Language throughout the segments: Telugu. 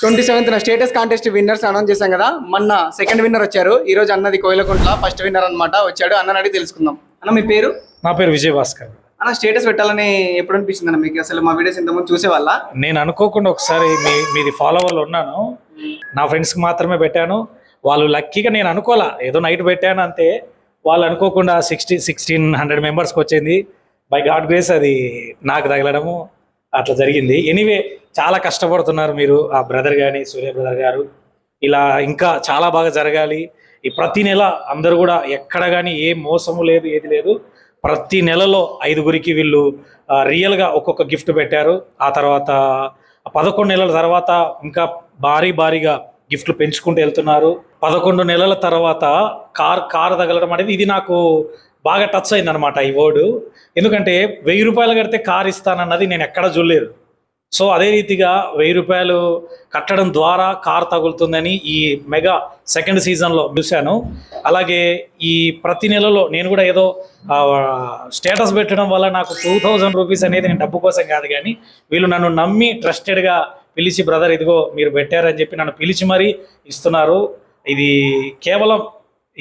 Twenty seventh status contest winners announce చేశాం కదా. మొన్న సెకండ్ విన్నర్ వచ్చారు. ఈ రోజు అన్నది కోయిలకుంట్ల ఫస్ట్ విన్నర్ అన్నమాట. వచ్చాడు. అన్నని అడిగి తెలుసుకుందాం. అన్న మీ పేరు? నా పేరు విజయ్ భాస్కర్ అన్న స్టేటస్ పెట్టాలని ఎప్పుడు అనిపించింది అన్న మీకు? అసలు మా వీడియోస్ ఇంతకుముందు చూసేవాళ్ళ? నేను అనుకోకుండా ఒకసారి మీ మీది ఫాలోవర్లు ఉన్నాను. నా ఫ్రెండ్స్కి మాత్రమే పెట్టాను. వాళ్ళు లక్కీగా నేను అనుకోవాలా ఏదో నైట్ పెట్టాను అంతే. వాళ్ళు అనుకోకుండా సిక్స్టీ సిక్స్టీన్ హండ్రెడ్ మెంబర్స్కి వచ్చింది. బై గాడ్ గ్రేస్ అది నాకు తగలడము. అట్లా జరిగింది. ఎనీవే చాలా కష్టపడుతున్నారు మీరు ఆ బ్రదర్ కానీ సూర్య బ్రదర్ గారు. ఇలా ఇంకా చాలా బాగా జరగాలి. ఈ ప్రతి నెల అందరూ కూడా ఎక్కడ కానీ ఏ మోసము లేదు ఏది లేదు. ప్రతి నెలలో ఐదుగురికి వీళ్ళు రియల్గా ఒక్కొక్క గిఫ్ట్ పెట్టారు. ఆ తర్వాత పదకొండు నెలల తర్వాత ఇంకా భారీ భారీగా గిఫ్ట్లు పెంచుకుంటూ వెళ్తున్నారు. పదకొండు నెలల తర్వాత కార్ కార్ తగలడం అనేది ఇది నాకు బాగా టచ్ అయింది అనమాట ఈ వర్డ్ ఎందుకంటే వెయ్యి రూపాయలు కడితే కార్ ఇస్తానన్నది నేను ఎక్కడ చూడలేదు. సో అదే రీతిగా వెయ్యి రూపాయలు కట్టడం ద్వారా కార్ తగులుతుందని ఈ మెగా సెకండ్ సీజన్లో చూశాను. అలాగే ఈ ప్రతి నెలలో నేను కూడా ఏదో స్టేటస్ పెట్టడం వల్ల నాకు టూ థౌజండ్ రూపీస్ అనేది నేను డబ్బు కోసం కాదు కానీ వీళ్ళు నన్ను నమ్మి ట్రస్టెడ్గా పిలిచి బ్రదర్ ఇదిగో మీరు పెట్టారని చెప్పి నన్ను పిలిచి మరీ ఇస్తున్నారు. ఇది కేవలం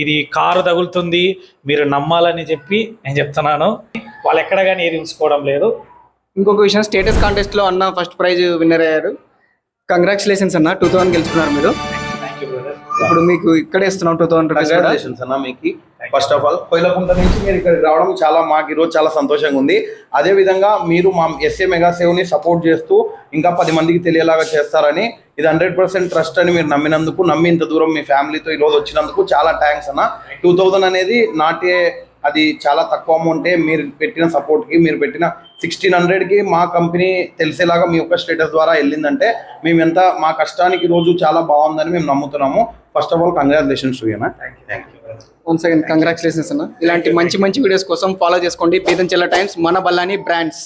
ఇది కారు తగులుతుంది మీరు నమ్మాలని చెప్పి నేను చెప్తున్నాను. వాళ్ళు ఎక్కడ కానీ ఏది ఉంచుకోవడం లేదు. ఇంకొక విషయం స్టేటస్ కాంటెస్ట్లో అన్న ఫస్ట్ ప్రైజ్ విన్నర్ అయ్యారు. కంగ్రాచులేషన్స్ అన్న టూ థౌసండ్ గెలుచుకున్నారు మీరు. ఇప్పుడు మీకు ఇక్కడే ఇస్తున్నాం టూ థౌసండ్ కంగ్రాచులేషన్స్ అన్న మీకు. ఫస్ట్ ఆఫ్ ఆల్ కోయిలకుంట నుంచి మీరు ఇక్కడ రావడం చాలా మాకు ఈరోజు చాలా సంతోషంగా ఉంది. అదే విధంగా మీరు మా ఎస్ఏ మెగా సేవ్ని సపోర్ట్ చేస్తూ ఇంకా పది మందికి తెలియలాగా చేస్తారని ఇది హండ్రెడ్ పర్సెంట్ ట్రస్ట్ అని మీరు నమ్మినందుకు నమ్మి ఇంత దూరం మీ ఫ్యామిలీతో ఈరోజు వచ్చినందుకు చాలా థ్యాంక్స్ అన్న. టూ థౌజండ్ అనేది నాటే అది చాలా తక్కువ అమౌంటే మీరు పెట్టిన సపోర్ట్కి మీరు పెట్టిన సిక్స్టీన్ హండ్రెడ్కి మా కంపెనీ తెలిసేలాగా మీ యొక్క స్టేటస్ ద్వారా వెళ్ళిందంటే మేము ఎంత మా కష్టానికి రోజు చాలా బాగుందని మేము నమ్ముతున్నాము. First of all congratulations you one second congratulations అన్న. ఇలాంటి మంచి మంచి వీడియోస్ కోసం ఫాలో చేసుకోండి. బీదంచెల్ల టైమ్స్ మన బల్లాని బ్రాండ్స్